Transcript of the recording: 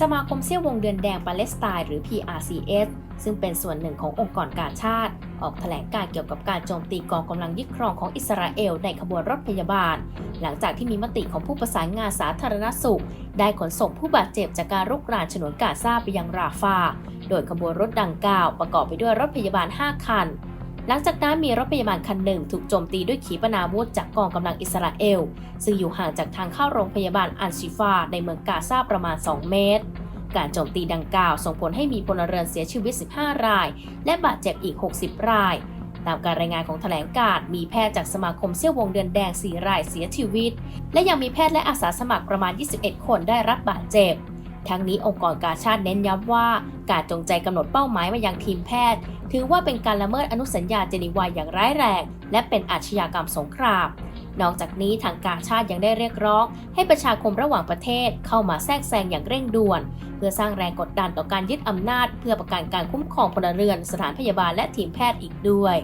สมาคมเซี่ยววงเดือนแดงปาเลสไตน์หรือ PRCS ซึ่งเป็นส่วนหนึ่งขององค์กรการชาติ ออกแถลงการเกี่ยวกับการโจมตีกองกำลังยึดครองของอิสราเอลในขบวนรถพยาบาล หลังจากที่มีมติของผู้ประสานงานสาธารณสุข ได้ขนส่งผู้บาดเจ็บจากการรุกรานฉนวนกาซาไปยังราฟา โดยขบวนรถดังกล่าวประกอบไปด้วยรถพยาบาล 5 คัน หลังจากนั้นมีรถพยาบาลคันหนึ่งถูกโจมตีด้วยขีปนาวุธจากกองกำลังอิสราเอล ซึ่งอยู่ห่างจากทางเข้าโรงพยาบาลอันชิฟาในเมืองกาซาประมาณ 2 เมตร การโจมตีดังกล่าวส่งผลให้มีพลเรือนเสียชีวิต 15 ราย และบาดเจ็บอีก 60 ราย ตามการรายงานของแถลงการ์มีแพทย์จากสมาคมเซี่ยววงเดือนแดง 4 รายเสียชีวิต และยังมีแพทย์และอาสาสมัครประมาณ 21 คนได้รับบาดเจ็บ ทั้งนี้องค์กรกาชาติเน้นย้ำว่าการจงใจกำหนดเป้าหมายมายังทีมแพทย์ ถือว่าเป็นการละเมิดอนุสัญญาเจนีวาอย่างร้ายแรง และเป็นอาชญากรรมสงคราม นอกจากนี้ทางการชาติยังได้เรียกร้อง ให้ประชาคมระหว่างประเทศเข้ามาแทรกแซงอย่างเร่งด่วน เพื่อสร้างแรงกดดันต่อการยึดอำนาจ เพื่อประกันการคุ้มครองพลเรือน สถานพยาบาลและทีมแพทย์อีกด้วย